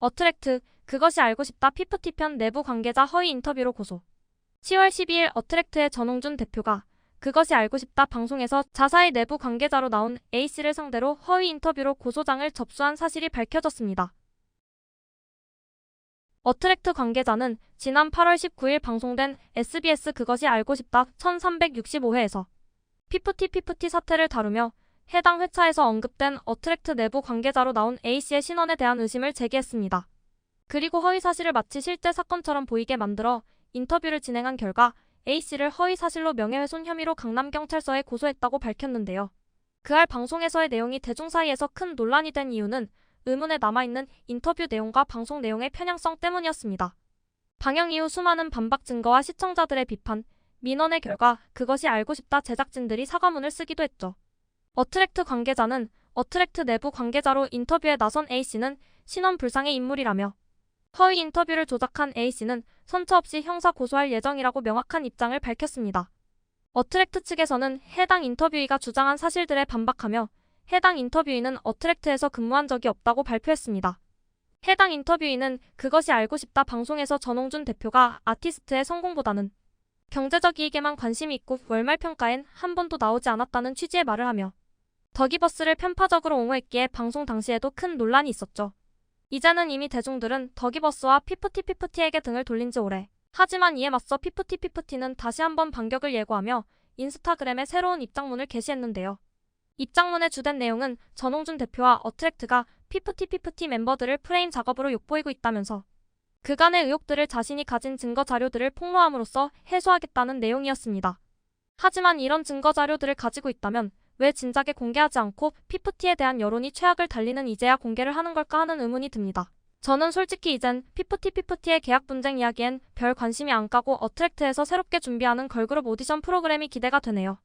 어트랙트, 그것이 알고 싶다 피프티 편 내부 관계자 허위 인터뷰로 고소. 10월 12일 어트랙트의 전홍준 대표가 그것이 알고 싶다 방송에서 자사의 내부 관계자로 나온 A씨를 상대로 허위 인터뷰로 고소장을 접수한 사실이 밝혀졌습니다. 어트랙트 관계자는 지난 8월 19일 방송된 SBS 그것이 알고 싶다 1365회에서 피프티 피프티 사태를 다루며 해당 회차에서 언급된 어트랙트 내부 관계자로 나온 A씨의 신원에 대한 의심을 제기했습니다. 그리고 허위 사실을 마치 실제 사건처럼 보이게 만들어 인터뷰를 진행한 결과 A씨를 허위 사실로 명예훼손 혐의로 강남경찰서에 고소했다고 밝혔는데요. 그할 방송에서의 내용이 대중 사이에서 큰 논란이 된 이유는 의문에 남아있는 인터뷰 내용과 방송 내용의 편향성 때문이었습니다. 방영 이후 수많은 반박 증거와 시청자들의 비판, 민원의 결과 그것이 알고 싶다 제작진들이 사과문을 쓰기도 했죠. 어트랙트 관계자는 어트랙트 내부 관계자로 인터뷰에 나선 A씨는 신원 불상의 인물이라며 허위 인터뷰를 조작한 A씨는 선처 없이 형사 고소할 예정이라고 명확한 입장을 밝혔습니다. 어트랙트 측에서는 해당 인터뷰이가 주장한 사실들에 반박하며 해당 인터뷰인은 어트랙트에서 근무한 적이 없다고 발표했습니다. 해당 인터뷰인은 그것이 알고 싶다 방송에서 전홍준 대표가 아티스트의 성공보다는 경제적 이익에만 관심이 있고 월말 평가엔 한 번도 나오지 않았다는 취지의 말을 하며 더기버스를 편파적으로 옹호했기에 방송 당시에도 큰 논란이 있었죠. 이제는 이미 대중들은 더기버스와 피프티 피프티에게 등을 돌린 지 오래. 하지만 이에 맞서 피프티 피프티는 다시 한번 반격을 예고하며 인스타그램에 새로운 입장문을 게시했는데요. 입장문의 주된 내용은 전홍준 대표와 어트랙트가 피프티 피프티 멤버들을 프레임 작업으로 욕보이고 있다면서 그간의 의혹들을 자신이 가진 증거 자료들을 폭로함으로써 해소하겠다는 내용이었습니다. 하지만 이런 증거 자료들을 가지고 있다면 왜 진작에 공개하지 않고 피프티에 대한 여론이 최악을 달리는 이제야 공개를 하는 걸까 하는 의문이 듭니다. 저는 솔직히 이젠 피프티 피프티의 계약 분쟁 이야기엔 별 관심이 안 가고 어트랙트에서 새롭게 준비하는 걸그룹 오디션 프로그램이 기대가 되네요.